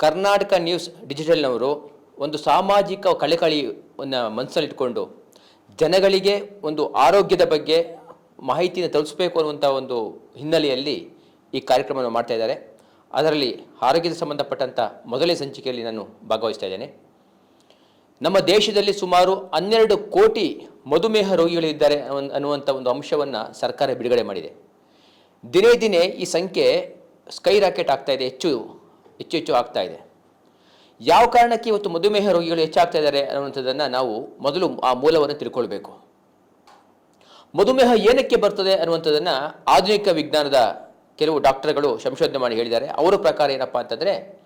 Karnataka news ಡಿಜಿಟಲ್ನವರು ಒಂದು ಸಾಮಾಜಿಕ ಕಳೆಕಳಿಯನ್ನು ಮನಸ್ಸಲ್ಲಿಟ್ಕೊಂಡು ಜನಗಳಿಗೆ ಒಂದು ಆರೋಗ್ಯದ ಬಗ್ಗೆ ಮಾಹಿತಿನ ತಲುಪಿಸಬೇಕು ಅನ್ನುವಂಥ ಒಂದು ಹಿನ್ನೆಲೆಯಲ್ಲಿ ಈ ಕಾರ್ಯಕ್ರಮವನ್ನು ಮಾಡ್ತಾ ಇದ್ದಾರೆ. ಅದರಲ್ಲಿ ಆರೋಗ್ಯದ ಸಂಬಂಧಪಟ್ಟಂಥ ಮೊದಲೇ ಸಂಚಿಕೆಯಲ್ಲಿ ನಾನು ಭಾಗವಹಿಸ್ತಾ ಇದ್ದೇನೆ. ನಮ್ಮ ದೇಶದಲ್ಲಿ ಸುಮಾರು ಹನ್ನೆರಡು ಕೋಟಿ ಮಧುಮೇಹ ರೋಗಿಗಳಿದ್ದಾರೆ ಅನ್ನುವ- ಅನ್ನುವಂಥ ಒಂದು ಅಂಶವನ್ನು ಸರ್ಕಾರ ಬಿಡುಗಡೆ ಮಾಡಿದೆ. ದಿನೇ ದಿನೇ ಈ ಸಂಖ್ಯೆ ಸ್ಕೈ ರಾಕೆಟ್ ಆಗ್ತಾ ಇದೆ, ಹೆಚ್ಚು ಹೆಚ್ಚು ಹೆಚ್ಚು ಆಗ್ತಾ ಇದೆ. ಯಾವ ಕಾರಣಕ್ಕೆ ಇವತ್ತು ಮಧುಮೇಹ ರೋಗಿಗಳು ಹೆಚ್ಚಾಗ್ತಾ ಇದ್ದಾರೆ ಅನ್ನುವಂಥದ್ದನ್ನು ನಾವು ಮೊದಲು ಆ ಮೂಲವನ್ನು ತಿಳ್ಕೊಳ್ಬೇಕು. ಮಧುಮೇಹ ಏನಕ್ಕೆ ಬರ್ತದೆ ಅನ್ನುವಂಥದ್ದನ್ನು ಆಧುನಿಕ ವಿಜ್ಞಾನದ ಕೆಲವು ಡಾಕ್ಟರ್ಗಳು ಸಂಶೋಧನೆ ಮಾಡಿ ಹೇಳಿದ್ದಾರೆ. ಅವರ ಪ್ರಕಾರ ಏನಪ್ಪ ಅಂತಂದರೆ,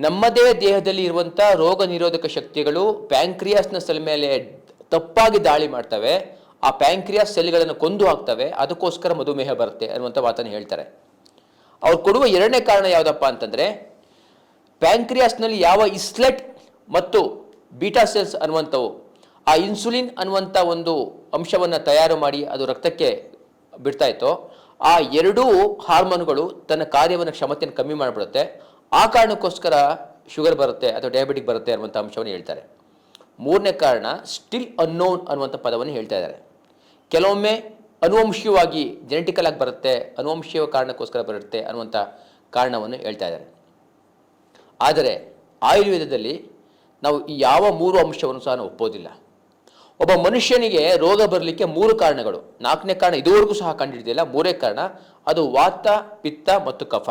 ನಮ್ಮದೇ ದೇಹದಲ್ಲಿ ಇರುವಂಥ ರೋಗ ನಿರೋಧಕ ಶಕ್ತಿಗಳು ಪ್ಯಾಂಕ್ರಿಯಾಸ್ನ ಸೆಲ್ ಮೇಲೆ ತಪ್ಪಾಗಿ ದಾಳಿ ಮಾಡ್ತವೆ. ಆ ಪ್ಯಾಂಕ್ರಿಯಾಸ್ ಸೆಲ್ಗಳನ್ನು ಕೊಂದು ಹಾಕ್ತವೆ. ಅದಕ್ಕೋಸ್ಕರ ಮಧುಮೇಹ ಬರುತ್ತೆ ಅನ್ನುವಂಥ ಮಾತನ್ನು ಹೇಳ್ತಾರೆ. ಅವ್ರು ಕೊಡುವ ಎರಡನೇ ಕಾರಣ ಯಾವುದಪ್ಪ ಅಂತಂದರೆ ಪ್ಯಾಂಕ್ರಿಯಾಸ್ನಲ್ಲಿ ಯಾವ ಇಸ್ಲೆಟ್ ಮತ್ತು ಬೀಟಾ ಸೆಲ್ಸ್ ಅನ್ನುವಂಥವು, ಆ ಇನ್ಸುಲಿನ್ ಅನ್ನುವಂಥ ಒಂದು ಅಂಶವನ್ನು ತಯಾರು ಮಾಡಿ ಅದು ರಕ್ತಕ್ಕೆ ಬಿಡ್ತಾ ಇತ್ತು, ಆ ಎರಡೂ ಹಾರ್ಮೋನ್ಗಳು ತನ್ನ ಕಾರ್ಯವನ್ನು ಕ್ಷಮತೆಯನ್ನು ಕಮ್ಮಿ ಮಾಡಿಬಿಡುತ್ತೆ. ಆ ಕಾರಣಕ್ಕೋಸ್ಕರ ಶುಗರ್ ಬರುತ್ತೆ ಅಥವಾ ಡಯಾಬಿಟಿಕ್ ಬರುತ್ತೆ ಅನ್ನುವಂಥ ಅಂಶವನ್ನು ಹೇಳ್ತಾರೆ. ಮೂರನೇ ಕಾರಣ ಸ್ಟಿಲ್ ಅನ್ನೋನ್ ಅನ್ನುವಂಥ ಪದವನ್ನು ಹೇಳ್ತಾ ಇದ್ದಾರೆ. ಕೆಲವೊಮ್ಮೆ ಅನುವಂಶೀಯವಾಗಿ ಜೆನೆಟಿಕಲ್ ಆಗಿ ಬರುತ್ತೆ, ಅನುವಂಶೀಯ ಕಾರಣಕ್ಕೋಸ್ಕರ ಬರುತ್ತೆ ಅನ್ನುವಂಥ ಕಾರಣವನ್ನು ಹೇಳ್ತಾ ಇದ್ದಾರೆ. ಆದರೆ ಆಯುರ್ವೇದದಲ್ಲಿ ನಾವು ಈ ಯಾವ ಮೂರು ಅಂಶವನ್ನು ಸಹ ನಾವು ಒಪ್ಪೋದಿಲ್ಲ ಒಬ್ಬ ಮನುಷ್ಯನಿಗೆ ರೋಗ ಬರಲಿಕ್ಕೆ ಮೂರು ಕಾರಣಗಳು. ನಾಲ್ಕನೇ ಕಾರಣ ಇದುವರೆಗೂ ಸಹ ಕಂಡುಹಿಡಿದಿಲ್ಲ. ಮೂರೇ ಕಾರಣ ಅದು ವಾತ, ಪಿತ್ತ ಮತ್ತು ಕಫ.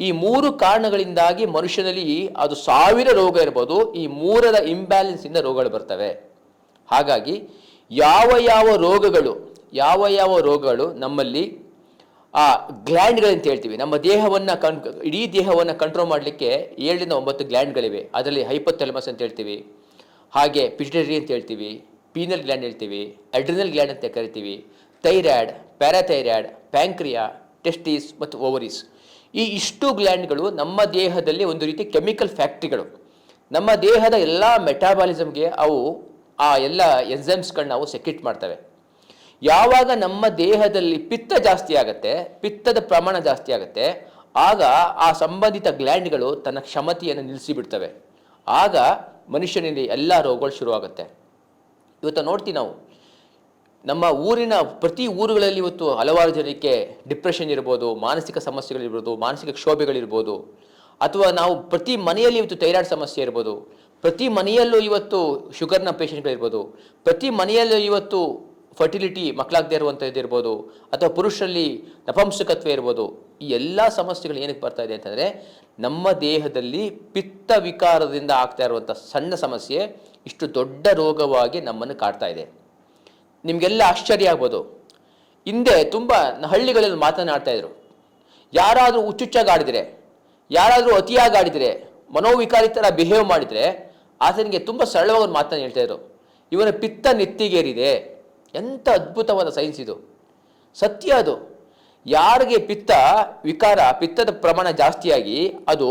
ಈ ಮೂರು ಕಾರಣಗಳಿಂದಾಗಿ ಮನುಷ್ಯನಲ್ಲಿ ಅದು ಸಾವಿರ ರೋಗ ಇರ್ಬೋದು ಈ ಮೂರರ ಇಂಬ್ಯಾಲೆನ್ಸಿಂದ ರೋಗಗಳು ಬರ್ತವೆ. ಹಾಗಾಗಿ ಯಾವ ಯಾವ ರೋಗಗಳು, ಯಾವ ಯಾವ ರೋಗಗಳು ನಮ್ಮಲ್ಲಿ ಆ ಗ್ಲ್ಯಾಂಡ್ಗಳಂತ ಹೇಳ್ತೀವಿ. ನಮ್ಮ ದೇಹವನ್ನು ಕನ್ ಇಡೀ ದೇಹವನ್ನು ಕಂಟ್ರೋಲ್ ಮಾಡಲಿಕ್ಕೆ ಏಳರಿಂದ ಒಂಬತ್ತು ಗ್ಲ್ಯಾಂಡ್ಗಳಿವೆ ಅದರಲ್ಲಿ ಹೈಪೋಥೆಲಮಸ್ ಅಂತ ಹೇಳ್ತೀವಿ. ಹಾಗೆ ಪಿಟರಿ ಅಂತ ಹೇಳ್ತೀವಿ. ಪೀನಲ್ ಗ್ಲ್ಯಾಂಡ್ ಹೇಳ್ತೀವಿ. ಅಡ್ರಿನಲ್ ಗ್ಲ್ಯಾಂಡ್ ಅಂತ ಕರಿತೀವಿ. ಥೈರಾಯ್ಡ್ ಪ್ಯಾರಾಥೈರಾಯ್ಡ್ ಪ್ಯಾಂಕ್ರಿಯಾ ಟೆಸ್ಟೀಸ್ ಮತ್ತು ಓವರೀಸ್ ಈ ಇಷ್ಟು ಗ್ಲ್ಯಾಂಡ್ಗಳು ನಮ್ಮ ದೇಹದಲ್ಲಿ ಒಂದು ರೀತಿ ಕೆಮಿಕಲ್ ಫ್ಯಾಕ್ಟ್ರಿಗಳು ನಮ್ಮ ದೇಹದ ಎಲ್ಲ ಮೆಟಾಬಾಲಿಸಮ್ಗೆ ಅವು ಆ ಎಲ್ಲ ಎನ್ಸೈಮ್ಸ್ಗಳನ್ನ ಅವು ಸೆಕ್ರೆಟ್ ಮಾಡ್ತವೆ. ಯಾವಾಗ ನಮ್ಮ ದೇಹದಲ್ಲಿ ಪಿತ್ತ ಜಾಸ್ತಿ ಆಗುತ್ತೆ, ಪಿತ್ತದ ಪ್ರಮಾಣ ಜಾಸ್ತಿ ಆಗುತ್ತೆ, ಆಗ ಆ ಸಂಬಂಧಿತ ಗ್ಲ್ಯಾಂಡ್ಗಳು ತನ್ನ ಕ್ಷಮತೆಯನ್ನು ನಿಲ್ಲಿಸಿಬಿಡ್ತವೆ. ಆಗ ಮನುಷ್ಯನಲ್ಲಿ ಎಲ್ಲ ರೋಗಗಳು ಶುರುವಾಗುತ್ತೆ. ಇವತ್ತು ನೋಡ್ತೀವಿ ನಾವು, ನಮ್ಮ ಊರಿನ ಪ್ರತಿ ಊರುಗಳಲ್ಲಿ ಇವತ್ತು ಹಲವಾರು ಜನಕ್ಕೆ ಡಿಪ್ರೆಷನ್ ಇರ್ಬೋದು, ಮಾನಸಿಕ ಸಮಸ್ಯೆಗಳಿರ್ಬೋದು, ಮಾನಸಿಕ ಕ್ಷೋಭೆಗಳಿರ್ಬೋದು, ಅಥವಾ ನಾವು ಪ್ರತಿ ಮನೆಯಲ್ಲಿ ಇವತ್ತು ಥೈರಾಯ್ಡ್ ಸಮಸ್ಯೆ ಇರ್ಬೋದು, ಪ್ರತಿ ಮನೆಯಲ್ಲೂ ಇವತ್ತು ಶುಗರ್ನ ಪೇಷಂಟ್ಗಳಿರ್ಬೋದು ಪ್ರತಿ ಮನೆಯಲ್ಲೂ ಇವತ್ತು ಫರ್ಟಿಲಿಟಿ ಮಕ್ಕಳಾಗದೇ ಇರುವಂಥದ್ದು ಇರ್ಬೋದು ಅಥವಾ ಪುರುಷರಲ್ಲಿ ನಪಂಸಕತ್ವ ಇರ್ಬೋದು, ಈ ಎಲ್ಲ ಸಮಸ್ಯೆಗಳು ಏನಕ್ಕೆ ಬರ್ತಾ ಇದೆ ಅಂತಂದರೆ ನಮ್ಮ ದೇಹದಲ್ಲಿ ಪಿತ್ತ ವಿಕಾರದಿಂದ ಆಗ್ತಾ ಇರುವಂಥ ಸಣ್ಣ ಸಮಸ್ಯೆ ಇಷ್ಟು ದೊಡ್ಡ ರೋಗವಾಗಿ ನಮ್ಮನ್ನು ಕಾಡ್ತಾ ಇದೆ. ನಿಮಗೆಲ್ಲ ಆಶ್ಚರ್ಯ ಆಗ್ಬೋದು. ಹಿಂದೆ ತುಂಬ ಹಳ್ಳಿಗಳಲ್ಲಿ ಮಾತನಾಡ್ತಾ ಇದ್ರು. ಯಾರಾದರೂ ಹುಚ್ಚುಚ್ಚಾಗಿ ಆಡಿದರೆ, ಯಾರಾದರೂ ಅತಿಯಾಗಿ ಆಡಿದರೆ, ಮನೋವಿಕಾರಿತರ ಬಿಹೇವ್ ಮಾಡಿದರೆ, ಆತನಿಗೆ ತುಂಬ ಸರಳವಾಗಿ ಮಾತನ್ನು ಹೇಳ್ತಾ ಇದ್ರು. ಇವನ ಪಿತ್ತ ನೆತ್ತಿಗೇರಿದೆ. ಎಂಥ ಅದ್ಭುತವಾದ ಸೈನ್ಸ್ ಇದು. ಸತ್ಯ ಅದು. ಯಾರಿಗೆ ಪಿತ್ತ, ವಿಕಾರ, ಪಿತ್ತದ ಪ್ರಮಾಣ ಜಾಸ್ತಿಯಾಗಿ ಅದು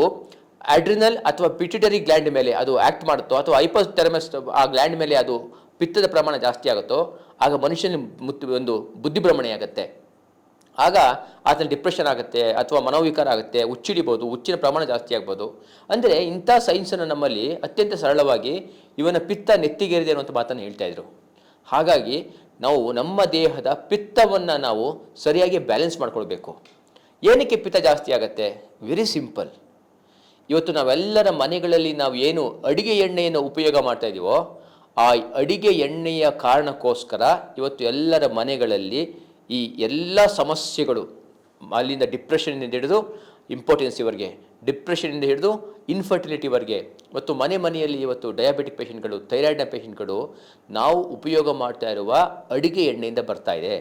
ಅಡ್ರಿನಲ್ ಅಥವಾ ಪಿಟ್ಯುಟರಿ ಗ್ಲ್ಯಾಂಡ್ ಮೇಲೆ ಅದು ಆ್ಯಕ್ಟ್ ಮಾಡುತ್ತೋ ಅಥವಾ ಐಪೋಥೆರಮಸ್ ಆ ಗ್ಲ್ಯಾಂಡ್ ಮೇಲೆ ಅದು ಪಿತ್ತದ ಪ್ರಮಾಣ ಜಾಸ್ತಿ ಆಗುತ್ತೋ, ಆಗ ಮನುಷ್ಯನ ಮುತ್ತು ಒಂದು ಬುದ್ಧಿಭ್ರಮಣೆ ಆಗುತ್ತೆ. ಆಗ ಆತನ ಡಿಪ್ರೆಷನ್ ಆಗುತ್ತೆ ಅಥವಾ ಮನೋವಿಕಾರ ಆಗುತ್ತೆ ಹುಚ್ಚಿಡಿಬೋದು ಹುಚ್ಚಿನ ಪ್ರಮಾಣ ಜಾಸ್ತಿ ಆಗ್ಬೋದು. ಅಂದರೆ ಇಂಥ ಸೈನ್ಸನ್ನು ನಮ್ಮಲ್ಲಿ ಅತ್ಯಂತ ಸರಳವಾಗಿ ಇವನ ಪಿತ್ತ ನೆತ್ತಿಗೇರಿದೆ ಅನ್ನುವಂಥ ಮಾತನ್ನು ಹೇಳ್ತಾ ಇದ್ರು. ಹಾಗಾಗಿ ನಾವು ನಮ್ಮ ದೇಹದ ಪಿತ್ತವನ್ನು ನಾವು ಸರಿಯಾಗಿ ಬ್ಯಾಲೆನ್ಸ್ ಮಾಡ್ಕೊಳ್ಬೇಕು. ಏನಕ್ಕೆ ಪಿತ್ತ ಜಾಸ್ತಿ ಆಗುತ್ತೆ? ವೆರಿ ಸಿಂಪಲ್ ಇವತ್ತು ನಾವೆಲ್ಲರ ಮನೆಗಳಲ್ಲಿ ನಾವು ಏನು ಅಡಿಗೆ ಎಣ್ಣೆಯನ್ನು ಉಪಯೋಗ ಮಾಡ್ತಾ ಇದ್ದೀವೋ ಆ ಅಡಿಗೆ ಎಣ್ಣೆಯ ಕಾರಣಕ್ಕೋಸ್ಕರ ಇವತ್ತು ಎಲ್ಲರ ಮನೆಗಳಲ್ಲಿ ಈ ಎಲ್ಲ ಸಮಸ್ಯೆಗಳು ಅಲ್ಲಿಂದ ಡಿಪ್ರೆಷನ್ನಿಂದ ಹಿಡಿದು ಇಂಪಾರ್ಟೆನ್ಸಿವರೆಗೆ ಡಿಪ್ರೆಷನ್ನಿಂದ ಹಿಡಿದು ಇನ್ಫರ್ಟಿಲಿಟಿವರೆಗೆ ಮತ್ತು ಮನೆ ಮನೆಯಲ್ಲಿ ಇವತ್ತು ಡಯಾಬಿಟಿಕ್ ಪೇಷಂಟ್ಗಳು ಥೈರಾಯ್ಡ್ನ ಪೇಷಂಟ್ಗಳು ನಾವು ಉಪಯೋಗ ಮಾಡ್ತಾ ಇರುವ ಅಡಿಗೆ ಎಣ್ಣೆಯಿಂದ ಬರ್ತಾ ಇದೆ.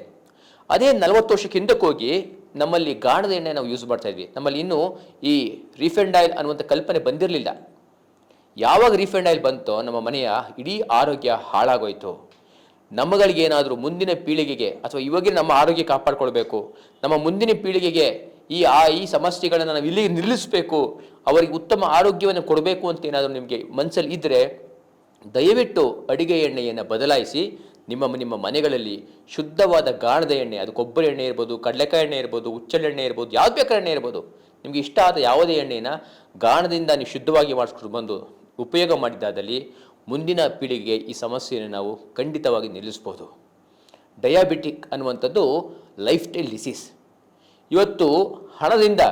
ಅದೇ ನಲವತ್ತು ವರ್ಷಕ್ಕೆ ಹಿಂದಕ್ಕೆ ಹೋಗಿ ನಮ್ಮಲ್ಲಿ ಗಾಣದ ಎಣ್ಣೆ ನಾವು ಯೂಸ್ ಮಾಡ್ತಾ ಇದ್ವಿ. ನಮ್ಮಲ್ಲಿ ಇನ್ನೂ ಈ ರಿಫೈಂಡ್ ಆಯಿಲ್ ಅನ್ನುವಂಥ ಕಲ್ಪನೆ ಬಂದಿರಲಿಲ್ಲ. ಯಾವಾಗ ರಿಫೈಂಡ್ ಆಯಿಲ್ ಬಂತೋ ನಮ್ಮ ಮನೆಯ ಇಡೀ ಆರೋಗ್ಯ ಹಾಳಾಗೋಯ್ತು. ನಮ್ಮಗಳಿಗೇನಾದರೂ ಮುಂದಿನ ಪೀಳಿಗೆಗೆ ಅಥವಾ ಇವಾಗಿನ ನಮ್ಮ ಆರೋಗ್ಯ ಕಾಪಾಡ್ಕೊಳ್ಬೇಕು. ನಮ್ಮ ಮುಂದಿನ ಪೀಳಿಗೆಗೆ ಈ, ಆ, ಈ ಸಮಸ್ಯೆಗಳನ್ನು ನಾವು ಇಲ್ಲಿಗೆ ನಿಲ್ಲಿಸಬೇಕು, ಅವರಿಗೆ ಉತ್ತಮ ಆರೋಗ್ಯವನ್ನು ಕೊಡಬೇಕು ಅಂತ ಏನಾದರೂ ನಿಮಗೆ ಮನಸ್ಸಲ್ಲಿ ಇದ್ದರೆ ದಯವಿಟ್ಟು ಅಡಿಗೆ ಎಣ್ಣೆಯನ್ನು ಬದಲಾಯಿಸಿ, ನಿಮ್ಮ ನಿಮ್ಮ ಮನೆಗಳಲ್ಲಿ ಶುದ್ಧವಾದ ಗಾಣದ ಎಣ್ಣೆ, ಅದು ಕೊಬ್ಬರಿ ಎಣ್ಣೆ ಇರ್ಬೋದು, ಕಡಲೆಕಾಯಿ ಎಣ್ಣೆ ಇರ್ಬೋದು ಎಣ್ಣೆ ಇರ್ಬೋದು, ಯಾವ್ದು ಬೇಕಾದ ಎಣ್ಣೆ ಇರ್ಬೋದು, ನಿಮಗೆ ಇಷ್ಟ ಆದ ಯಾವುದೇ ಎಣ್ಣೆನ ಗಾಣದಿಂದ ನೀವು ಶುದ್ಧವಾಗಿ ಮಾಡಿಸ್ಕೊಂಡು ಬಂದು ಉಪಯೋಗ ಮಾಡಿದ್ದಾದಲ್ಲಿ ಮುಂದಿನ ಪೀಳಿಗೆಗೆ ಈ ಸಮಸ್ಯೆಯನ್ನು ನಾವು ಖಂಡಿತವಾಗಿ ನಿಲ್ಲಿಸ್ಬೋದು. ಡಯಾಬಿಟಿಕ್ ಅನ್ನುವಂಥದ್ದು ಲೈಫ್ ಸ್ಟೈಲ್ ಡಿಸೀಸ್. ಇವತ್ತು ಹಣದಿಂದ,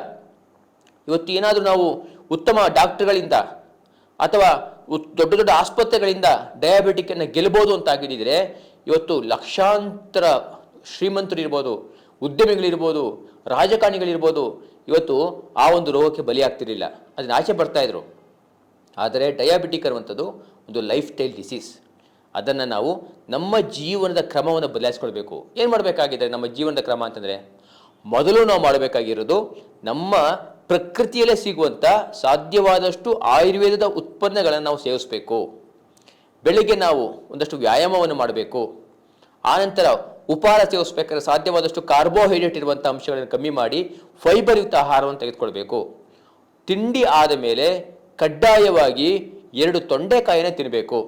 ಇವತ್ತು ಏನಾದರೂ ನಾವು ಉತ್ತಮ ಡಾಕ್ಟರ್ಗಳಿಂದ ಅಥವಾ ದೊಡ್ಡ ದೊಡ್ಡ ಆಸ್ಪತ್ರೆಗಳಿಂದ ಡಯಾಬಿಟಿಕನ್ನು ಗೆಲ್ಬೋದು ಅಂತ ಆಗಿದ್ದರೆ ಇವತ್ತು ಲಕ್ಷಾಂತರ ಶ್ರೀಮಂತರು ಇರ್ಬೋದು ಉದ್ಯಮಿಗಳಿರ್ಬೋದು, ರಾಜಕಾರಣಿಗಳಿರ್ಬೋದು, ಇವತ್ತು ಆ ಒಂದು ರೋಗಕ್ಕೆ ಬಲಿಯಾಗ್ತಿರಲಿಲ್ಲ. ಅದನ್ನ ಆಚೆ ಬರ್ತಾಯಿದ್ರು ಆದರೆ ಡಯಾಬಿಟಿಕ್ ಅನ್ನುವಂಥದ್ದು ಒಂದು ಲೈಫ್ ಸ್ಟೈಲ್ ಡಿಸೀಸ್. ಅದನ್ನು ನಾವು ನಮ್ಮ ಜೀವನದ ಕ್ರಮವನ್ನು ಬದಲಾಯಿಸ್ಕೊಳ್ಬೇಕು. ಏನು ಮಾಡಬೇಕಾಗಿದೆ ನಮ್ಮ ಜೀವನದ ಕ್ರಮ ಅಂತಂದರೆ ಮೊದಲು ನಾವು ಮಾಡಬೇಕಾಗಿರೋದು ನಮ್ಮ ಪ್ರಕೃತಿಯಲ್ಲೇ ಸಿಗುವಂಥ ಸಾಧ್ಯವಾದಷ್ಟು ಆಯುರ್ವೇದದ ಉತ್ಪನ್ನಗಳನ್ನು ನಾವು ಸೇವಿಸಬೇಕು. ಬೆಳಿಗ್ಗೆ ನಾವು ಒಂದಷ್ಟು ವ್ಯಾಯಾಮವನ್ನು ಮಾಡಬೇಕು. ಆನಂತರ ಉಪಹಾರ ಸೇವಿಸ್ಬೇಕಾದ್ರೆ ಸಾಧ್ಯವಾದಷ್ಟು ಕಾರ್ಬೋಹೈಡ್ರೇಟ್ ಇರುವಂಥ ಅಂಶಗಳನ್ನು ಕಮ್ಮಿ ಮಾಡಿ ಫೈಬರ್ ಯುಕ್ತ ಆಹಾರವನ್ನು ತೆಗೆದುಕೊಳ್ಬೇಕು. ತಿಂಡಿ ಆದ ಮೇಲೆ ಕಡ್ಡಾಯವಾಗಿ ಎರಡು ತೊಂಡೆಕಾಯಿಯನ್ನು ತಿನ್ನಬೇಕು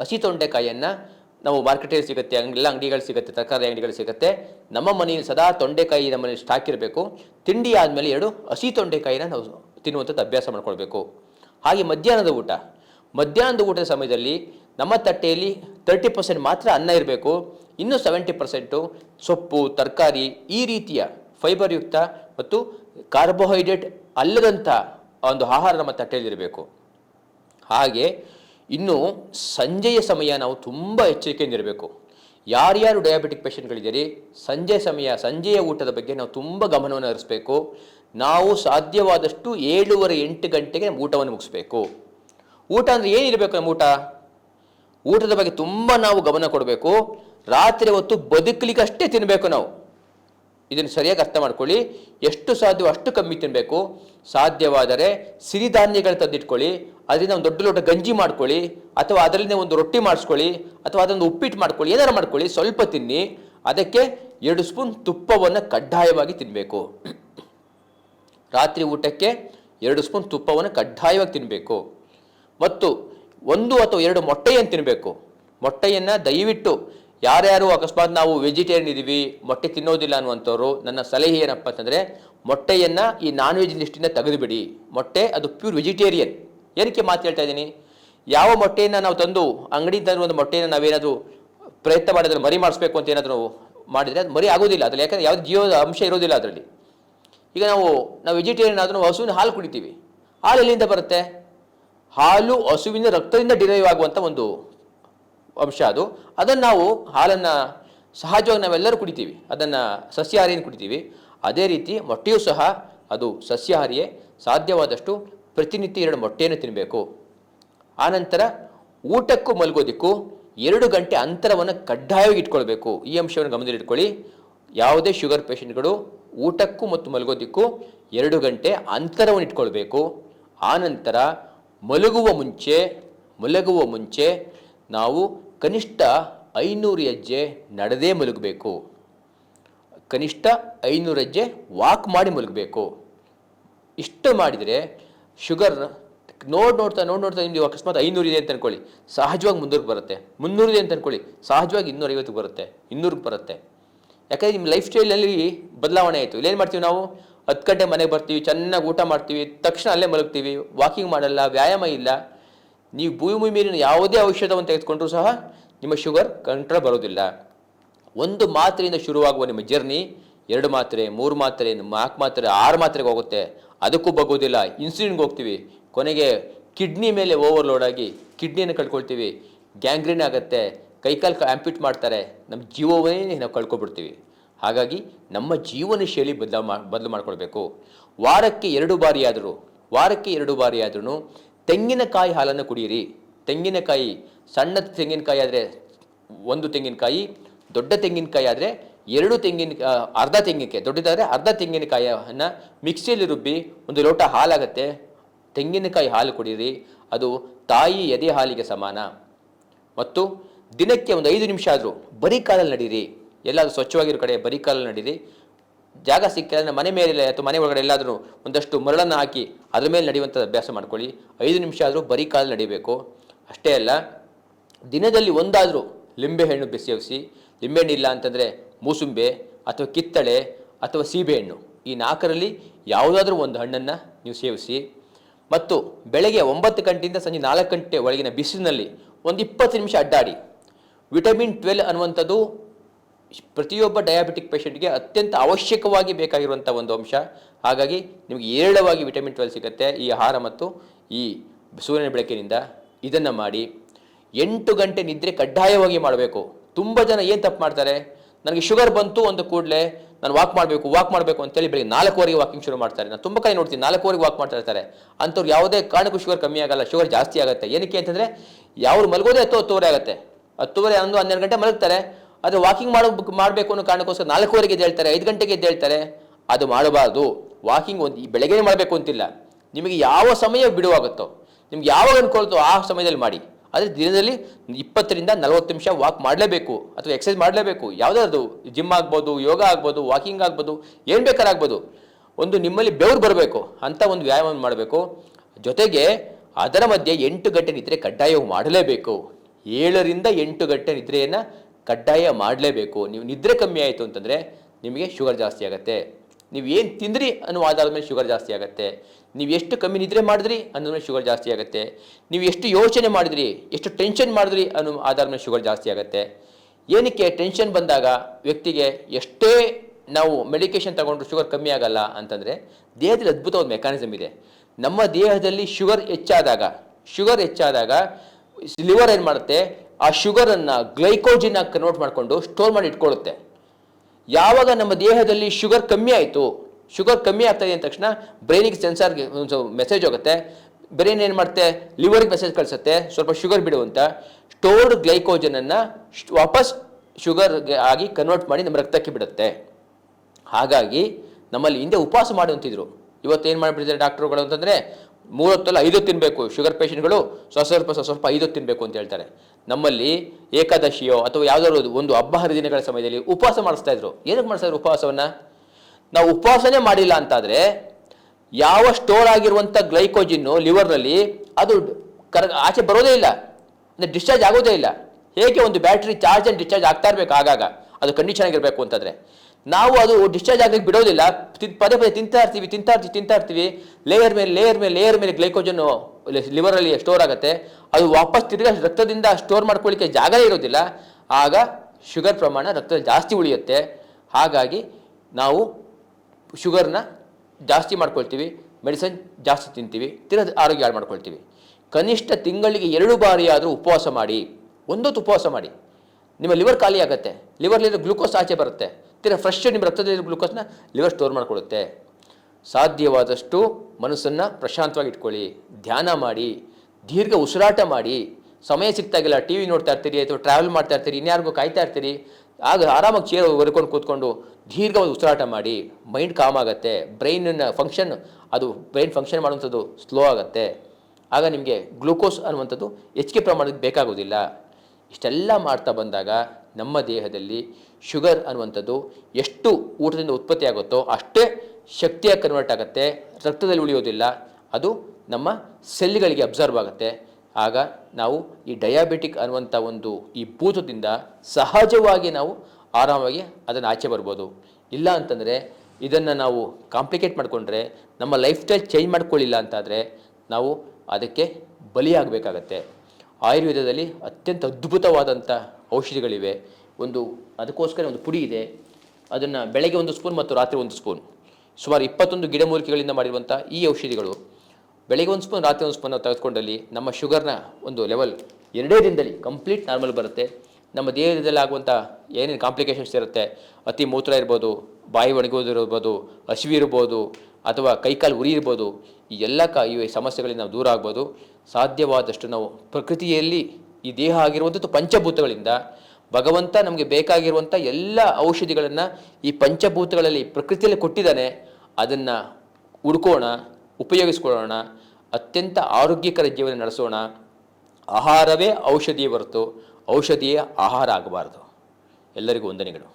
ಹಸಿ ತೊಂಡೆಕಾಯಿಯನ್ನು ನಾವು ಮಾರ್ಕೆಟಲ್ಲಿ ಸಿಗುತ್ತೆ ಎಲ್ಲ ಅಂಗಡಿಗಳು ಸಿಗುತ್ತೆ, ತರಕಾರಿ ಅಂಗಡಿಗಳು ಸಿಗುತ್ತೆ. ನಮ್ಮ ಮನೆಯಲ್ಲಿ ಸದಾ ತೊಂಡೆಕಾಯಿ ನಮ್ಮಲ್ಲಿ ಸ್ಟಾಕ್ ಇರಬೇಕು. ತಿಂಡಿ ಆದಮೇಲೆ ಎರಡು ಹಸಿ ತೊಂಡೆಕಾಯಿನ ನಾವು ತಿನ್ನುವಂಥದ್ದು ಅಭ್ಯಾಸ ಮಾಡ್ಕೊಳ್ಬೇಕು. ಹಾಗೆ ಮಧ್ಯಾಹ್ನದ ಊಟ. ಮಧ್ಯಾಹ್ನದ ಊಟದ ಸಮಯದಲ್ಲಿ ನಮ್ಮ ತಟ್ಟೆಯಲ್ಲಿ ತರ್ಟಿ ಪರ್ಸೆಂಟ್ ಮಾತ್ರ ಅನ್ನ ಇರಬೇಕು. ಇನ್ನು ಸೆವೆಂಟಿ ಪರ್ಸೆಂಟು ಸೊಪ್ಪು, ತರಕಾರಿ ಈ ರೀತಿಯ ಫೈಬರ್ ಯುಕ್ತ ಮತ್ತು ಕಾರ್ಬೋಹೈಡ್ರೇಟ್ ಅಲ್ಲದಂಥ ಒಂದು ಆಹಾರ ನಮ್ಮ ತಟ್ಟೆಯಲ್ಲಿರಬೇಕು ಹಾಗೆ ಇನ್ನು ಸಂಜೆಯ ಸಮಯ ನಾವು ತುಂಬ ಎಚ್ಚರಿಕೆಯಿಂದಿರಬೇಕು. ಯಾರ್ಯಾರು ಡಯಾಬಿಟಿಕ್ ಪೇಷಂಟ್ಗಳಿದ್ದೀರಿ ಸಂಜೆ ಸಮಯ, ಸಂಜೆಯ ಊಟದ ಬಗ್ಗೆ ನಾವು ತುಂಬ ಗಮನವನ್ನು ಹರಿಸಬೇಕು. ನಾವು ಸಾಧ್ಯವಾದಷ್ಟು ಏಳುವರೆ ಎಂಟು ಗಂಟೆಗೆ ಊಟವನ್ನು ಮುಗಿಸ್ಬೇಕು. ಊಟ ಅಂದರೆ ಏನಿರಬೇಕು ನಮ್ಮ ಊಟ? ಊಟದ ಬಗ್ಗೆ ತುಂಬ ನಾವು ಗಮನ ಕೊಡಬೇಕು. ರಾತ್ರಿ ಹೊತ್ತು ಬದುಕಲಿಕ್ಕಷ್ಟೇ ತಿನ್ನಬೇಕು ನಾವು. ಇದನ್ನು ಸರಿಯಾಗಿ ಅರ್ಥ ಮಾಡ್ಕೊಳ್ಳಿ. ಎಷ್ಟು ಸಾಧ್ಯವೋ ಅಷ್ಟು ಕಮ್ಮಿ ತಿನ್ನಬೇಕು ಸಾಧ್ಯವಾದರೆ ಸಿರಿಧಾನ್ಯಗಳು ತಂದಿಟ್ಕೊಳ್ಳಿ. ಅದರಿಂದ ಒಂದು ದೊಡ್ಡ ಲೋಟ ಗಂಜಿ ಮಾಡ್ಕೊಳ್ಳಿ, ಅಥವಾ ಅದರಿಂದ ಒಂದು ರೊಟ್ಟಿ ಮಾಡಿಸ್ಕೊಳ್ಳಿ, ಅಥವಾ ಅದೊಂದು ಉಪ್ಪಿಟ್ಟು ಮಾಡ್ಕೊಳ್ಳಿ, ಏನಾರು ಮಾಡ್ಕೊಳ್ಳಿ, ಸ್ವಲ್ಪ ತಿನ್ನಿ. ಅದಕ್ಕೆ ಎರಡು ಸ್ಪೂನ್ ತುಪ್ಪವನ್ನು ಕಡ್ಡಾಯವಾಗಿ ತಿನ್ನಬೇಕು ರಾತ್ರಿ ಊಟಕ್ಕೆ ಎರಡು ಸ್ಪೂನ್ ತುಪ್ಪವನ್ನು ಕಡ್ಡಾಯವಾಗಿ ತಿನ್ನಬೇಕು ಮತ್ತು ಒಂದು ಅಥವಾ ಎರಡು ಮೊಟ್ಟೆಯನ್ನು ತಿನ್ನಬೇಕು ಮೊಟ್ಟೆಯನ್ನು ದಯವಿಟ್ಟು ಯಾರ್ಯಾರು ಅಕಸ್ಮಾತ್ ನಾವು ವೆಜಿಟೇರಿಯನ್ ಇದ್ದೀವಿ ಮೊಟ್ಟೆ ತಿನ್ನೋದಿಲ್ಲ ಅನ್ನುವಂಥವ್ರು, ನನ್ನ ಸಲಹೆ ಏನಪ್ಪ ಅಂತಂದರೆ, ಮೊಟ್ಟೆಯನ್ನು ಈ ನಾನ್ ವೆಜ್ ಲಿಸ್ಟಿಂದ ತೆಗೆದುಬಿಡಿ. ಮೊಟ್ಟೆ ಅದು ಪ್ಯೂರ್ ವೆಜಿಟೇರಿಯನ್ ಏನಕ್ಕೆ ಮಾತು ಹೇಳ್ತಾ ಇದ್ದೀನಿ? ಯಾವ ಮೊಟ್ಟೆಯನ್ನು ನಾವು ತಂದು ಅಂಗಡಿ ತಂದು ಒಂದು ಮೊಟ್ಟೆಯನ್ನು ನಾವೇನಾದರೂ ಪ್ರಯತ್ನ ಮಾಡಿದ್ರೆ, ಮರಿ ಮಾಡಿಸ್ಬೇಕು ಅಂತ ಏನಾದರೂ ಮಾಡಿದರೆ ಅದು ಮರಿ ಆಗೋದಿಲ್ಲ ಅದರಲ್ಲಿ ಯಾಕಂದರೆ ಯಾವ್ದು ಜೀವದ ಅಂಶ ಇರೋದಿಲ್ಲ ಅದರಲ್ಲಿ. ಈಗ ನಾವು ನಾವು ವೆಜಿಟೇರಿಯನ್ ಆದರೂ ನಾವು ಹಸುವಿನ ಹಾಲು ಕುಡಿತೀವಿ. ಹಾಲು ಎಲ್ಲಿಂದ ಬರುತ್ತೆ? ಹಾಲು ಹಸುವಿನ ರಕ್ತದಿಂದ ಡಿರೈವ್ ಆಗುವಂಥ ಒಂದು ಅಂಶ ಅದು. ಅದನ್ನು ನಾವು ಹಾಲನ್ನು ಸಹಜವಾಗಿ ನಾವೆಲ್ಲರೂ ಕುಡಿತೀವಿ. ಅದನ್ನು ಸಸ್ಯಾಹಾರಿಯನ್ನು ಕುಡಿತೀವಿ. ಅದೇ ರೀತಿ ಮೊಟ್ಟೆಯೂ ಸಹ ಅದು ಸಸ್ಯಾಹಾರಿಯೇ ಸಾಧ್ಯವಾದಷ್ಟು ಪ್ರತಿನಿತ್ಯ ಎರಡು ಮೊಟ್ಟೆಯನ್ನು ತಿನ್ನಬೇಕು ಆನಂತರ ಊಟಕ್ಕೂ ಮಲಗೋದಕ್ಕೂ ಎರಡು ಗಂಟೆ ಅಂತರವನ್ನು ಕಡ್ಡಾಯವಾಗಿ ಇಟ್ಕೊಳ್ಬೇಕು. ಈ ಅಂಶವನ್ನು ಗಮನದಲ್ಲಿಟ್ಕೊಳ್ಳಿ ಯಾವುದೇ ಶುಗರ್ ಪೇಷಂಟ್ಗಳು ಊಟಕ್ಕೂ ಮತ್ತು ಮಲಗೋದಕ್ಕೂ ಎರಡು ಗಂಟೆ ಅಂತರವನ್ನು ಇಟ್ಕೊಳ್ಬೇಕು. ಆನಂತರ ಮಲಗುವ ಮುಂಚೆ ಮಲಗುವ ಮುಂಚೆ ನಾವು ಕನಿಷ್ಠ ಐನೂರು ಹೆಜ್ಜೆ ನಡೆದೇ ಮಲಗಬೇಕು. ಕನಿಷ್ಠ ಐನೂರು ಹೆಜ್ಜೆ ವಾಕ್ ಮಾಡಿ ಮಲಗಬೇಕು. ಇಷ್ಟು ಮಾಡಿದರೆ ಶುಗರ್ ನೋಡಿ ನೋಡ್ತಾ ನೋಡಿ ನೋಡ್ತಾ ನೀವು ಅಕಸ್ಮಾತ್ ಐನೂರು ಇದೆ ಅಂತ ಅನ್ಕೊಳ್ಳಿ. ಸಹಜವಾಗಿ ಮುನ್ನೂರಿಗೆ ಬರುತ್ತೆ. ಮುನ್ನೂರು ಇದೆ ಅಂತ ಅನ್ಕೊಳ್ಳಿ. ಸಹಜವಾಗಿ ಇನ್ನೂರೈವತ್ತಿಗೆ ಬರುತ್ತೆ. ಇನ್ನೂರಿಗೆ ಬರುತ್ತೆ. ಯಾಕಂದ್ರೆ ನಿಮ್ಮ ಲೈಫ್ ಸ್ಟೈಲಲ್ಲಿ ಬದಲಾವಣೆ ಆಯಿತು. ಇಲ್ಲೇನು ಮಾಡ್ತೀವಿ ನಾವು? ಹತ್ತು ಗಂಟೆ ಮನೆಗೆ ಬರ್ತೀವಿ, ಚೆನ್ನಾಗಿ ಊಟ ಮಾಡ್ತೀವಿ, ತಕ್ಷಣ ಅಲ್ಲೇ ಮಲಗ್ತೀವಿ ವಾಕಿಂಗ್ ಮಾಡಲ್ಲ, ವ್ಯಾಯಾಮ ಇಲ್ಲ. ನೀವು ಭೂಮಿ ಮೇಲಿನ ಯಾವುದೇ ಔಷಧವನ್ನು ತೆಗೆದುಕೊಂಡ್ರೂ ಸಹ ನಿಮ್ಮ ಶುಗರ್ ಕಂಟ್ರೋಲ್ ಬರೋದಿಲ್ಲ. ಒಂದು ಮಾತ್ರೆಯಿಂದ ಶುರುವಾಗುವ ನಿಮ್ಮ ಜರ್ನಿ ಎರಡು ಮಾತ್ರೆ, ಮೂರು ಮಾತ್ರೆ, ನಾಲ್ಕು ಮಾತ್ರೆ, ಆರು ಮಾತ್ರೆಗೆ ಹೋಗುತ್ತೆ. ಅದಕ್ಕೂ ಬಗ್ಗೋದಿಲ್ಲ ಇನ್ಸುಲಿನ್ಗೆ ಹೋಗ್ತೀವಿ. ಕೊನೆಗೆ ಕಿಡ್ನಿ ಮೇಲೆ ಓವರ್ಲೋಡ್ ಆಗಿ ಕಿಡ್ನಿಯನ್ನು ಕಳ್ಕೊಳ್ತೀವಿ. ಗ್ಯಾಂಗ್ರೀನ್ ಆಗುತ್ತೆ. ಕೈಕಾಲು ಆಂಪಿಟ್ ಮಾಡ್ತಾರೆ. ನಮ್ಮ ಜೀವವನ್ನೇ ನಾವು ಕಳ್ಕೊಬಿಡ್ತೀವಿ. ಹಾಗಾಗಿ ನಮ್ಮ ಜೀವನ ಶೈಲಿ ಬದಲ ಮಾ ಬದಲು ಮಾಡ್ಕೊಳ್ಬೇಕು. ವಾರಕ್ಕೆ ಎರಡು ಬಾರಿ ಆದರೂ ವಾರಕ್ಕೆ ಎರಡು ಬಾರಿ ಆದ್ರೂ ತೆಂಗಿನಕಾಯಿ ಹಾಲನ್ನು ಕುಡಿಯಿರಿ. ತೆಂಗಿನಕಾಯಿ, ಸಣ್ಣ ತೆಂಗಿನಕಾಯಿ ಆದರೆ ಒಂದು ತೆಂಗಿನಕಾಯಿ, ದೊಡ್ಡ ತೆಂಗಿನಕಾಯಿ ಆದರೆ ಎರಡು ತೆಂಗಿನ ಅರ್ಧ ತೆಂಗಿನಕಾಯಿ, ದೊಡ್ಡದಾದರೆ ಅರ್ಧ ತೆಂಗಿನಕಾಯಿಯನ್ನು ಮಿಕ್ಸಿಯಲ್ಲಿ ರುಬ್ಬಿ ಒಂದು ಲೋಟ ಹಾಲಾಗತ್ತೆ. ತೆಂಗಿನಕಾಯಿ ಹಾಲು ಕುಡಿಯಿರಿ ಅದು ತಾಯಿ ಎದೆ ಹಾಲಿಗೆ ಸಮಾನ. ಮತ್ತು ದಿನಕ್ಕೆ ಒಂದು ಐದು ನಿಮಿಷ ಆದರೂ ಬರೀ ಕಾಲಲ್ಲಿ ನಡೀರಿ. ಎಲ್ಲಾದರೂ ಸ್ವಚ್ಛವಾಗಿರೋ ಕಡೆ ಬರೀ ಕಾಲಲ್ಲಿ ನಡೀರಿ. ಜಾಗ ಸಿಕ್ಕಿದ್ರೆ ಮನೆ ಮೇಲೆ ಅಥವಾ ಮನೆ ಒಳಗಡೆ ಎಲ್ಲಾದರೂ ಒಂದಷ್ಟು ಮರಳನ್ನು ಹಾಕಿ ಅದರ ಮೇಲೆ ನಡೆಯುವಂಥದ್ದು ಅಭ್ಯಾಸ ಮಾಡ್ಕೊಳ್ಳಿ. ಐದು ನಿಮಿಷ ಆದರೂ ಬರೀ ಕಾಲಲ್ಲಿ ನಡಿಬೇಕು. ಅಷ್ಟೇ ಅಲ್ಲ, ದಿನದಲ್ಲಿ ಒಂದಾದರೂ ಲಿಂಬೆಹಣ್ಣು ಬೆಸ್ ಸೇವಿಸಿ ಲಿಂಬೆಹಣ್ಣು ಇಲ್ಲ ಅಂತಂದರೆ ಮೂಸುಂಬೆ ಅಥವಾ ಕಿತ್ತಳೆ ಅಥವಾ ಸೀಬೆಹಣ್ಣು. ಈ ನಾಲ್ಕರಲ್ಲಿ ಯಾವುದಾದ್ರೂ ಒಂದು ಹಣ್ಣನ್ನು ನೀವು ಸೇವಿಸಿ. ಮತ್ತು ಬೆಳಗ್ಗೆ ಒಂಬತ್ತು ಗಂಟೆಯಿಂದ ಸಂಜೆ ನಾಲ್ಕು ಗಂಟೆ ಒಳಗಿನ ಬಿಸಿಲಿನಲ್ಲಿ ಒಂದು ಇಪ್ಪತ್ತು ನಿಮಿಷ ಅಡ್ಡಾಡಿ. ವಿಟಮಿನ್ ಟ್ವೆಲ್ ಅನ್ನುವಂಥದ್ದು ಪ್ರತಿಯೊಬ್ಬ ಡಯಾಬಿಟಿಕ್ ಪೇಷಂಟ್ಗೆ ಅತ್ಯಂತ ಅವಶ್ಯಕವಾಗಿ ಬೇಕಾಗಿರುವಂಥ ಒಂದು ಅಂಶ. ಹಾಗಾಗಿ ನಿಮಗೆ ಏರಳವಾಗಿ ವಿಟಮಿನ್ ಟ್ವೆಲ್ ಸಿಗುತ್ತೆ ಈ ಆಹಾರ ಮತ್ತು ಈ ಸೂರ್ಯನ ಬೆಳಕಿನಿಂದ. ಇದನ್ನು ಮಾಡಿ ಎಂಟು ಗಂಟೆ ನಿದ್ರೆ ಕಡ್ಡಾಯವಾಗಿ ಮಾಡಬೇಕು. ತುಂಬ ಜನ ಏನು ತಪ್ಪು ಮಾಡ್ತಾರೆ? ನನಗೆ ಶುಗರ್ ಬಂತು ಒಂದು ಕೂಡಲೇ ನಾನು ವಾಕ್ ಮಾಡಬೇಕು ವಾಕ್ ಮಾಡಬೇಕು ಅಂತೇಳಿ ಬೆಳಿಗ್ಗೆ ನಾಲ್ಕುವರೆಗೆ ವಾಕಿಂಗ್ ಶುರು ಮಾಡ್ತಾರೆ. ನಾನು ತುಂಬ ಕೈ ನೋಡ್ತೀನಿ, ನಾಲ್ಕುವರೆಗೆ ವಾಕ್ ಮಾಡ್ತಾ ಇರ್ತಾರೆ. ಅಂಥವ್ರು ಯಾವುದೇ ಕಾರಣಕ್ಕೂ ಶುಗರ್ ಕಮ್ಮಿ ಆಗಲ್ಲ, ಶುಗರ್ ಜಾಸ್ತಿ ಆಗುತ್ತೆ. ಏನಕ್ಕೆ ಅಂತಂದರೆ ಯಾವ್ರು ಮಲಗೋದೇ ಹತ್ತು ಹತ್ತುವರೆ ಆಗುತ್ತೆ. ಹತ್ತುವರೆ ಹನ್ನೊಂದು ಹನ್ನೆರಡು ಗಂಟೆ ಮಲಗ್ತಾರೆ ಅದು ವಾಕಿಂಗ್ ಮಾಡೋ, ಮಾಡಬೇಕು ಅನ್ನೋ ಕಾರಣಕ್ಕೋಸ್ಕರ ನಾಲ್ಕುವರೆಗೆ ಹೇಳ್ತಾರೆ ಐದು ಗಂಟೆಗೆ ಎದ್ದೇಳ್ತಾರೆ. ಅದು ಮಾಡಬಾರ್ದು. ವಾಕಿಂಗ್ ಒಂದು ಈ ಬೆಳಗ್ಗೆ ಮಾಡಬೇಕು ಅಂತಿಲ್ಲ. ನಿಮಗೆ ಯಾವ ಸಮಯ ಬಿಡುವಾಗುತ್ತೋ, ನಿಮ್ಗೆ ಯಾವಾಗ ಅನ್ಕೊಳ್ತೋ ಆ ಸಮಯದಲ್ಲಿ ಮಾಡಿ. ಆದರೆ ದಿನದಲ್ಲಿ ಇಪ್ಪತ್ತರಿಂದ ನಲವತ್ತು ನಿಮಿಷ ವಾಕ್ ಮಾಡಲೇಬೇಕು ಅಥವಾ ಎಕ್ಸಸೈಸ್ ಮಾಡಲೇಬೇಕು. ಯಾವುದಾದ್ರು ಜಿಮ್ ಆಗ್ಬೋದು, ಯೋಗ ಆಗ್ಬೋದು ವಾಕಿಂಗ್ ಆಗ್ಬೋದು, ಏನು ಬೇಕಾರಾಗ್ಬೋದು. ಒಂದು ನಿಮ್ಮಲ್ಲಿ ಬೆವರು ಬರಬೇಕು, ಅಂತ ಒಂದು ವ್ಯಾಯಾಮ ಮಾಡಬೇಕು. ಜೊತೆಗೆ ಅದರ ಮಧ್ಯೆ ಎಂಟು ಗಂಟೆ ನಿದ್ರೆ ಕಡ್ಡಾಯ ಮಾಡಲೇಬೇಕು. ಏಳರಿಂದ ಎಂಟು ಗಂಟೆ ನಿದ್ರೆಯನ್ನು ಕಡ್ಡಾಯ ಮಾಡಲೇಬೇಕು. ನೀವು ನಿದ್ರೆ ಕಮ್ಮಿ ಆಯಿತು ಅಂತಂದರೆ ನಿಮಗೆ ಶುಗರ್ ಜಾಸ್ತಿ ಆಗುತ್ತೆ. ನೀವು ಏನು ತಿಂದ್ರಿ ಅನ್ನೋ ಆಧಾರದ ಮೇಲೆ ಶುಗರ್ ಜಾಸ್ತಿ ಆಗುತ್ತೆ. ನೀವು ಎಷ್ಟು ಕಮ್ಮಿ ನಿದ್ರೆ ಮಾಡಿದ್ರಿ ಅನ್ನೋ ಮೇಲೆ ಶುಗರ್ ಜಾಸ್ತಿ ಆಗುತ್ತೆ. ನೀವು ಎಷ್ಟು ಯೋಚನೆ ಮಾಡಿದ್ರಿ, ಎಷ್ಟು ಟೆನ್ಷನ್ ಮಾಡಿದ್ರಿ ಅನ್ನೋ ಆಧಾರದ ಮೇಲೆ ಶುಗರ್ ಜಾಸ್ತಿ ಆಗುತ್ತೆ. ಏನಕ್ಕೆ ಟೆನ್ಷನ್ ಬಂದಾಗ ವ್ಯಕ್ತಿಗೆ ಎಷ್ಟೇ ನಾವು ಮೆಡಿಕೇಶನ್ ತಗೊಂಡ್ರು ಶುಗರ್ ಕಮ್ಮಿ ಆಗಲ್ಲ ಅಂತಂದರೆ ದೇಹದಲ್ಲಿ ಅದ್ಭುತವಾದ ಮೆಕ್ಯಾನಿಸಮ್ ಇದೆ. ನಮ್ಮ ದೇಹದಲ್ಲಿ ಶುಗರ್ ಹೆಚ್ಚಾದಾಗ ಶುಗರ್ ಹೆಚ್ಚಾದಾಗ ಲಿವರ್ ಏನು ಮಾಡುತ್ತೆ, ಆ ಶುಗರನ್ನು ಗ್ಲೈಕೋಜಿನ್ ಕನ್ವರ್ಟ್ ಮಾಡಿಕೊಂಡು ಸ್ಟೋರ್ ಮಾಡಿ ಇಟ್ಕೊಳ್ಳುತ್ತೆ. ಯಾವಾಗ ನಮ್ಮ ದೇಹದಲ್ಲಿ ಶುಗರ್ ಕಮ್ಮಿ ಆಯಿತು ಶುಗರ್ ಕಮ್ಮಿ ಆಗ್ತಾ ಇದೆ ಅಂದ ತಕ್ಷಣ ಬ್ರೈನಿಗೆ ಸೆನ್ಸಾರ್ಗೆ ಒಂದು ಮೆಸೇಜ್ ಹೋಗುತ್ತೆ. ಬ್ರೈನ್ ಏನು ಮಾಡುತ್ತೆ ಲಿವರ್ಗೆ ಮೆಸೇಜ್ ಕಳಿಸುತ್ತೆ. ಸ್ವಲ್ಪ ಶುಗರ್ ಬಿಡು ಅಂತ ಸ್ಟೋರ್ಡ್ ಗ್ಲೈಕೋಜನನ್ನು ವಾಪಸ್ ಶುಗರ್ಗೆ ಆಗಿ ಕನ್ವರ್ಟ್ ಮಾಡಿ ನಮ್ಮ ರಕ್ತಕ್ಕೆ ಬಿಡುತ್ತೆ. ಹಾಗಾಗಿ ನಮ್ಮಲ್ಲಿ ಹಿಂದೆ ಉಪವಾಸ ಮಾಡಿ ಅಂತಿದ್ರು. ಇವತ್ತು ಏನು ಮಾಡಿಬಿಟ್ಟಿದ್ದಾರೆ ಡಾಕ್ಟ್ರುಗಳು ಅಂತಂದರೆ ಮೂವತ್ತಲ್ಲ ಐದು ತಿನ್ನಬೇಕು ಶುಗರ್ ಪೇಷಂಟ್ಗಳು ಸ್ವಲ್ಪ ಸ್ವಲ್ಪ ಸ್ವಲ್ಪ ಸ್ವಲ್ಪ ಐದು ತಿನ್ನಬೇಕು ಅಂತ ಹೇಳ್ತಾರೆ. ನಮ್ಮಲ್ಲಿ ಏಕಾದಶಿಯೋ ಅಥವಾ ಯಾವುದಾದ್ರು ಒಂದು ಹಬ್ಬ ಹರಿದಿನಗಳ ಸಮಯದಲ್ಲಿ ಉಪವಾಸ ಮಾಡಿಸ್ತಾ ಇದ್ರು. ಏನಕ್ಕೆ ಮಾಡಿಸ್ತಾ ಇದ್ರು ಉಪವಾಸವನ್ನು? ನಾವು ಉಪವಾಸನೇ ಮಾಡಿಲ್ಲ ಅಂತಾದರೆ ಯಾವ ಸ್ಟೋರ್ ಆಗಿರುವಂಥ ಗ್ಲೈಕೋಜಿನ್ನು ಲಿವರ್ನಲ್ಲಿ ಅದು ಕರ, ಆಚೆ ಬರೋದೇ ಇಲ್ಲ. ಅಂದರೆ ಡಿಸ್ಚಾರ್ಜ್ ಆಗೋದೇ ಇಲ್ಲ. ಹೇಗೆ ಒಂದು ಬ್ಯಾಟ್ರಿ ಚಾರ್ಜ್ ಆ್ಯಂಡ್ ಡಿಸ್ಚಾರ್ಜ್ ಆಗ್ತಾ ಇರಬೇಕು ಆಗಾಗ? ಅದು ಕಂಡೀಷನ್ ಆಗಿರಬೇಕು ಅಂತಂದರೆ. ನಾವು ಅದು ಡಿಸ್ಚಾರ್ಜ್ ಆಗಲಿಕ್ಕೆ ಬಿಡೋದಿಲ್ಲ. ಪದೇ ಪದೇ ತಿಂತಾ ಇರ್ತೀವಿ ತಿಂತಾ ಇರ್ತೀವಿ ತಿಂತಾ ಇರ್ತೀವಿ. ಲೇಯರ್ ಮೇಲೆ ಲೇಯರ್ ಮೇಲೆ ಲೇಯರ್ ಮೇಲೆ ಗ್ಲೈಕೋಜನ್ನು ಲಿವರಲ್ಲಿ ಸ್ಟೋರ್ ಆಗುತ್ತೆ. ಅದು ವಾಪಸ್ ತಿರ್ಗಾ ರಕ್ತದಿಂದ ಸ್ಟೋರ್ ಮಾಡ್ಕೊಳ್ಳಿಕ್ಕೆ ಜಾಗ ಇರೋದಿಲ್ಲ. ಆಗ ಶುಗರ್ ಪ್ರಮಾಣ ರಕ್ತದಲ್ಲಿ ಜಾಸ್ತಿ ಉಳಿಯುತ್ತೆ. ಹಾಗಾಗಿ ನಾವು ಶುಗರ್ನ ಜಾಸ್ತಿ ಮಾಡ್ಕೊಳ್ತೀವಿ. ಮೆಡಿಸನ್ ಜಾಸ್ತಿ ತಿಂತೀವಿ. ತಿರ ಆರೋಗ್ಯ ಹಾಳು ಮಾಡ್ಕೊಳ್ತೀವಿ. ಕನಿಷ್ಠ ತಿಂಗಳಿಗೆ ಎರಡು ಬಾರಿಯಾದರೂ ಉಪವಾಸ ಮಾಡಿ. ಒಂದೊತ್ತು ಉಪವಾಸ ಮಾಡಿ. ನಿಮ್ಮ ಲಿವರ್ ಖಾಲಿ ಆಗುತ್ತೆ. ಲಿವರ್ಲಿರೋ ಗ್ಲೂಕೋಸ್ ಆಚೆ ಬರುತ್ತೆ. ತೀರಾ ಫ್ರೆಶ್ ನಿಮ್ಮ ರಕ್ತದಲ್ಲಿರೋ ಗ್ಲೂಕೋಸ್ನ ಲಿವರ್ ಸ್ಟೋರ್ ಮಾಡಿಕೊಳ್ಳುತ್ತೆ ಸಾಧ್ಯವಾದಷ್ಟು ಮನಸ್ಸನ್ನು ಪ್ರಶಾಂತವಾಗಿ ಇಟ್ಕೊಳ್ಳಿ. ಧ್ಯಾನ ಮಾಡಿ. ದೀರ್ಘ ಉಸಿರಾಟ ಮಾಡಿ. ಸಮಯ ಸಿಗ್ತಾಗಿಲ್ಲ ಟಿ ವಿ ನೋಡ್ತಾ ಇರ್ತೀರಿ ಅಥವಾ ಟ್ರಾವೆಲ್ ಮಾಡ್ತಾ ಇರ್ತೀರಿ, ಇನ್ಯಾರಿಗೂ ಕಾಯ್ತಾ ಇರ್ತೀರಿ, ಆಗ ಆರಾಮಾಗಿ ಚೇರ್ ಹೊರ್ಕೊಂಡು ಕೂತ್ಕೊಂಡು ದೀರ್ಘವಾಗಿ ಉಸಿರಾಟ ಮಾಡಿ. ಮೈಂಡ್ ಕಾಮ್ ಆಗುತ್ತೆ. ಬ್ರೈನಿನ ಫಂಕ್ಷನ್ ಅದು ಬ್ರೈನ್ ಫಂಕ್ಷನ್ ಮಾಡುವಂಥದ್ದು ಸ್ಲೋ ಆಗುತ್ತೆ. ಆಗ ನಿಮಗೆ ಗ್ಲೂಕೋಸ್ ಅನ್ನುವಂಥದ್ದು ಹೆಚ್ಚಿಗೆ ಪ್ರಮಾಣಕ್ಕೆ ಬೇಕಾಗೋದಿಲ್ಲ ಇಷ್ಟೆಲ್ಲ ಮಾಡ್ತಾ ಬಂದಾಗ ನಮ್ಮ ದೇಹದಲ್ಲಿ ಶುಗರ್ ಅನ್ನುವಂಥದ್ದು ಎಷ್ಟು ಊಟದಿಂದ ಉತ್ಪತ್ತಿ ಆಗುತ್ತೋ ಅಷ್ಟೇ ಶಕ್ತಿಯಾಗಿ ಕನ್ವರ್ಟ್ ಆಗುತ್ತೆ, ರಕ್ತದಲ್ಲಿ ಉಳಿಯೋದಿಲ್ಲ, ಅದು ನಮ್ಮ ಸೆಲ್ಗಳಿಗೆ ಅಬ್ಸರ್ವ್ ಆಗುತ್ತೆ. ಆಗ ನಾವು ಈ ಡಯಾಬಿಟಿಕ್ ಅನ್ನುವಂಥ ಒಂದು ಈ ಭೂತದಿಂದ ಸಹಜವಾಗಿ ನಾವು ಆರಾಮಾಗಿ ಅದನ್ನು ಆಚೆ ಬರ್ಬೋದು. ಇಲ್ಲ ಅಂತಂದರೆ ಇದನ್ನು ನಾವು ಕಾಂಪ್ಲಿಕೇಟ್ ಮಾಡಿಕೊಂಡ್ರೆ, ನಮ್ಮ ಲೈಫ್ ಸ್ಟೈಲ್ ಚೇಂಜ್ ಮಾಡ್ಕೊಳ್ಳಿಲ್ಲ ಅಂತಾದರೆ ನಾವು ಅದಕ್ಕೆ ಬಲಿಯಾಗಬೇಕಾಗತ್ತೆ. ಆಯುರ್ವೇದದಲ್ಲಿ ಅತ್ಯಂತ ಅದ್ಭುತವಾದಂಥ ಔಷಧಿಗಳಿವೆ. ಒಂದು ಅದಕ್ಕೋಸ್ಕರ ಒಂದು ಪುಡಿ ಇದೆ. ಅದನ್ನು ಬೆಳಗ್ಗೆ ಒಂದು ಸ್ಪೂನ್ ಮತ್ತು ರಾತ್ರಿ ಒಂದು ಸ್ಪೂನ್. ಸುಮಾರು ಇಪ್ಪತ್ತೊಂದು ಗಿಡಮೂಲಿಕೆಗಳಿಂದ ಮಾಡಿರುವಂಥ ಈ ಔಷಧಿಗಳು ಬೆಳಗ್ಗೆ ಒಂದು ಸ್ಪೂನ್, ರಾತ್ರಿ ಒಂದು ಸ್ಪೂನ್ ತೆಗೆದುಕೊಂಡಲ್ಲಿ ನಮ್ಮ ಶುಗರ್ನ ಒಂದು ಲೆವೆಲ್ ಎರಡೇ ದಿನದಲ್ಲಿ ಕಂಪ್ಲೀಟ್ ನಾರ್ಮಲ್ ಬರುತ್ತೆ. ನಮ್ಮ ದೇಹದಲ್ಲಿ ಆಗುವಂಥ ಏನೇನು ಕಾಂಪ್ಲಿಕೇಶನ್ಸ್ ಇರುತ್ತೆ, ಅತಿ ಮೂತ್ರ ಇರ್ಬೋದು, ಬಾಯಿ ಒಣಗೋದಿರ್ಬೋದು ಹಸಿವು ಇರ್ಬೋದು ಅಥವಾ ಕೈಕಾಲು ಉರಿ ಇರ್ಬೋದು ಈ ಎಲ್ಲ ಕ, ಈ ಸಮಸ್ಯೆಗಳಿಂದ ನಾವು ದೂರ ಆಗ್ಬೋದು. ಸಾಧ್ಯವಾದಷ್ಟು ನಾವು ಪ್ರಕೃತಿಯಲ್ಲಿ ಈ ದೇಹ ಆಗಿರುವಂಥದ್ದು ಪಂಚಭೂತಗಳಿಂದ, ಭಗವಂತ ನಮಗೆ ಬೇಕಾಗಿರುವಂಥ ಎಲ್ಲ ಔಷಧಿಗಳನ್ನು ಈ ಪಂಚಭೂತಗಳಲ್ಲಿ ಪ್ರಕೃತಿಯಲ್ಲಿ ಕೊಟ್ಟಿದ್ದಾನೆ. ಅದನ್ನು ಹುಡ್ಕೋಣ, ಉಪಯೋಗಿಸ್ಕೊಳ್ಳೋಣ, ಅತ್ಯಂತ ಆರೋಗ್ಯಕರ ಜೀವನ ನಡೆಸೋಣ. ಆಹಾರವೇ ಔಷಧಿ ಹೊರತು, ಔಷಧಿಯೇ ಆಹಾರ ಆಗಬಾರ್ದು. ಎಲ್ಲರಿಗೂ ವಂದನೆಗಳು.